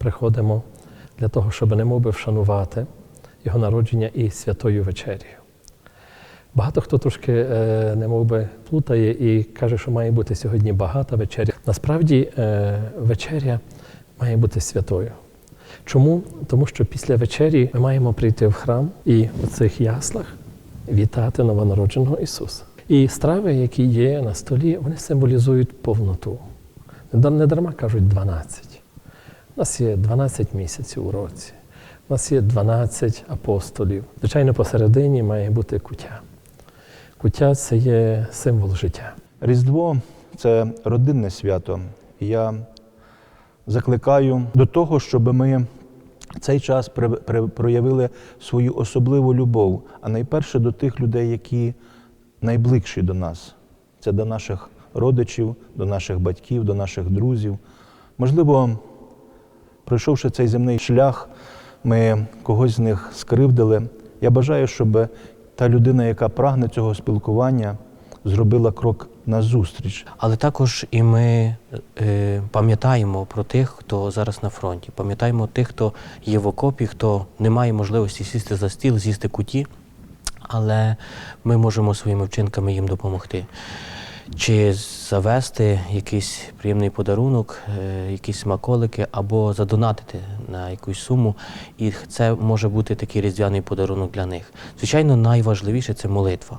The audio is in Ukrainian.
приходимо для того, щоб немовби вшанувати його народження і святою вечерію. Багато хто трошки е, немов би плутає і каже, що має бути сьогодні багата вечеря. Насправді е, вечеря має бути святою. Чому? Тому що після вечері ми маємо прийти в храм і у цих яслах вітати новонародженого Ісуса. І страви, які є на столі, вони символізують повноту. Не дарма кажуть 12. У нас є 12 місяців у році. У нас є 12 апостолів. Звичайно, посередині має бути куття. Куття це є символ життя. Різдво це родинне свято. Я закликаю до того, щоб ми цей час проявили свою особливу любов, а найперше до тих людей, які найближчі до нас. Це до наших родичів, до наших батьків, до наших друзів. Можливо, пройшовши цей земний шлях, ми когось з них скривдили. Я бажаю, щоб та людина, яка прагне цього спілкування, зробила крок назустріч. Але також і ми е, пам'ятаємо про тих, хто зараз на фронті. Пам'ятаємо тих, хто є в окопі, хто не має можливості сісти за стіл, з'їсти куті, але ми можемо своїми вчинками їм допомогти. Чи завести якийсь приємний подарунок, е, якісь смаколики, або задонатити на якусь суму, і це може бути такий різдвяний подарунок для них. Звичайно, найважливіше це молитва.